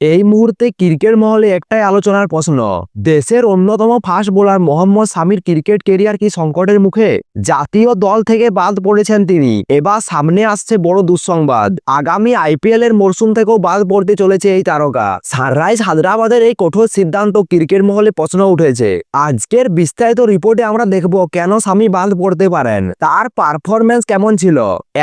এই মুহূর্তে ক্রিকেট মহলে একটাই আলোচনার প্রশ্ন, দেশের অন্যতম ফাস্ট বোলার মোহাম্মদ সামির ক্রিকেট কেরিয়ার কি সংকটের মুখে? জাতীয় দল থেকে বাদ পড়েছেন তিনি। এবার সামনে আসছে বড় দুঃসংবাদ। আগামী আইপিএল এর মরশুম থেকেও বাদ পড়তে চলেছে এই তারকা। সানরাইজ হায়দ্রাবাদের এই কঠোর সিদ্ধান্ত ক্রিকেট মহলে প্রশ্ন উঠেছে। আজকের বিস্তারিত রিপোর্টে আমরা দেখব কেন সামি বাদ পড়তে পারেন, তার পারফরমেন্স কেমন ছিল,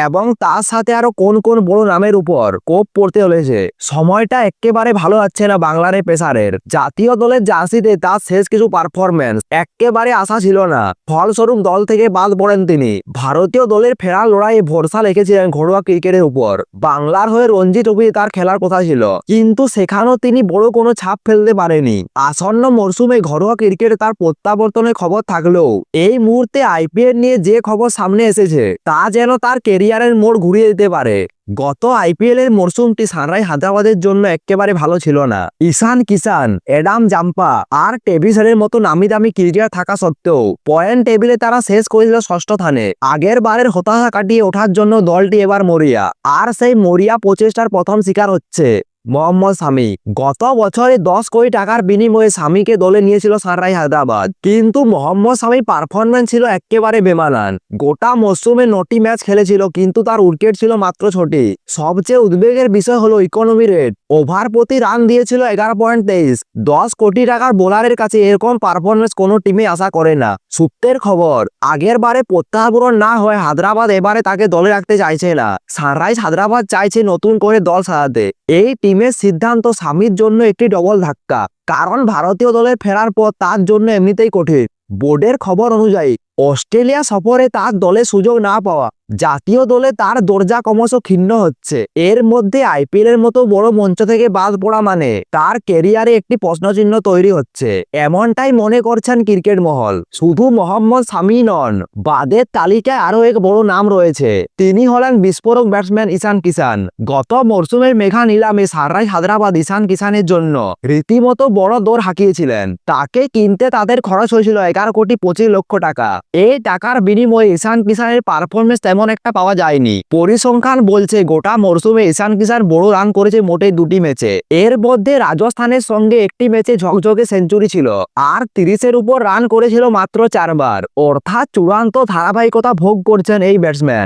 এবং তার সাথে আরও কোন কোন বড় নামের উপর কোপ পড়তে চলেছে। সময়টা একেবারে ভালো যাচ্ছে না বাংলার পেসারের জাতীয় দলের জার্সিতে তার শেষ কিছু পারফরমেন্স একেবারে আশা ছিল না। ফলস্বরূপ দল থেকে বাদ পড়েন তিনি। ভারতীয় দলের ফেরার লড়াইয়ে ভরসা রেখেছিলেন ঘরোয়া ক্রিকেটের উপর। বাংলার হয়ে রঞ্জি ট্রফিতে তার খেলার কথা ছিল। কিন্তু সেখানেও তিনি বড় কোনো ছাপ ফেলতে পারেনি। আসন্ন মরশুমে ঘরোয়া ক্রিকেটে তার প্রত্যাবর্তনের খবর থাকলেও, এই মুহূর্তে আইপিএল নিয়ে যে খবর সামনে এসেছে, তা যেন তার কেরিয়ারের মোড় ঘুরিয়ে দিতে পারে। গত আইপিএল এর মরসুমটি সানরাই হায়দ্রাবাদের জন্য একেবারে ভালো ছিল না। ঈশান কিষান, এডাম জাম্পা আর টেভিসের মতো নামি দামি ক্রিকেটার থাকা সত্ত্বেও পয়েন্ট টেবিলে তারা শেষ করেছিল ষষ্ঠ স্থানে। আগের বারের হতাশা কাটিয়ে ওঠার জন্য দলটি এবার মরিয়া। আর সেই মরিয়া প্রচেষ্টার প্রথম শিকার হচ্ছে। মোহাম্মদ সামি গত বছরে দশ কোটি টাকার বিনিময়ে সামিকে দলে নিয়েছিল সানরাই হায়দ্রাবাদ। কিন্তু মোহাম্মদ সামির পারফরমেন্স ছিল একেবারে বেমানান। গোটা মরশুমে নটি ম্যাচ খেলেছিল, কিন্তু তার উইকেট ছিল মাত্র ছটি। সবচেয়ে উদ্বেগের বিষয় হলো ইকোনমি রেট ওভার প্রতি রান দিয়েছিল এগারো পয়েন্ট তেইশ। দশ কোটি টাকার বোলারের কাছে এরকম পারফরমেন্স কোনো টিমে আশা করে না। সূত্রের খবর, আগের বারে প্রত্যাবরণ না হয় হায়দ্রাবাদ এবারে তাকে দলে রাখতে চাইছে না। সানরাইজ হায়দ্রাবাদ চাইছে নতুন করে দল সাজাতে। এই টিমের সিদ্ধান্ত স্বামীর জন্য একটি ডবল ধাক্কা। কারণ ভারতীয় দলের ফেরার পর তার জন্য এমনিতেই কঠিন। বোর্ডের খবর অনুযায়ী, অস্ট্রেলিয়া সফরে তার দলে সুযোগ না পাওয়া জাতীয় দলে তার দরজা ক্রমশ ক্ষীণ হচ্ছে। এর মধ্যে আইপিএল এর মতো বড় মঞ্চ থেকে বাদ পড়া মানে তার কেরিয়ারে একটি প্রশ্নচিহ্ন তৈরি হচ্ছে। এমনটাই মনে করছেন ক্রিকেট মহল। শুধু মোহাম্মদ সামি নন, বাদের তালিকায় আরও এক বড় নাম রয়েছে। তিনি হলেন বিস্ফোরক ব্যাটসম্যান ঈশান কিষান গত মরশুমের মেঘা নিলামে সানরাইজ হায়দ্রাবাদ ঈশান কিষানের জন্য রীতিমতো বড় দৌড় হাঁকিয়েছিলেন। তাকে কিনতে তাদের খরচ হয়েছিল এগারো কোটি পঁচিশ লক্ষ টাকা। এই টাকার বিনিময়ে ঈশান কিষানের পারফরমেন্স তেমন একটা পাওয়া যায়নি। পরিসংখ্যান বলছে, গোটা মরসুমে ঈশান কিষান বড় রান করেছে মোটে দুটি ম্যাচে। এর মধ্যে রাজস্থানের সঙ্গে একটি ম্যাচে ঝকঝকে সেঞ্চুরি ছিল, আর তিরিশের উপর রান করেছিল মাত্র চারবার। অর্থাৎ চূড়ান্ত ধারাবাহিকতা ভোগ করছেন এই ব্যাটসম্যান।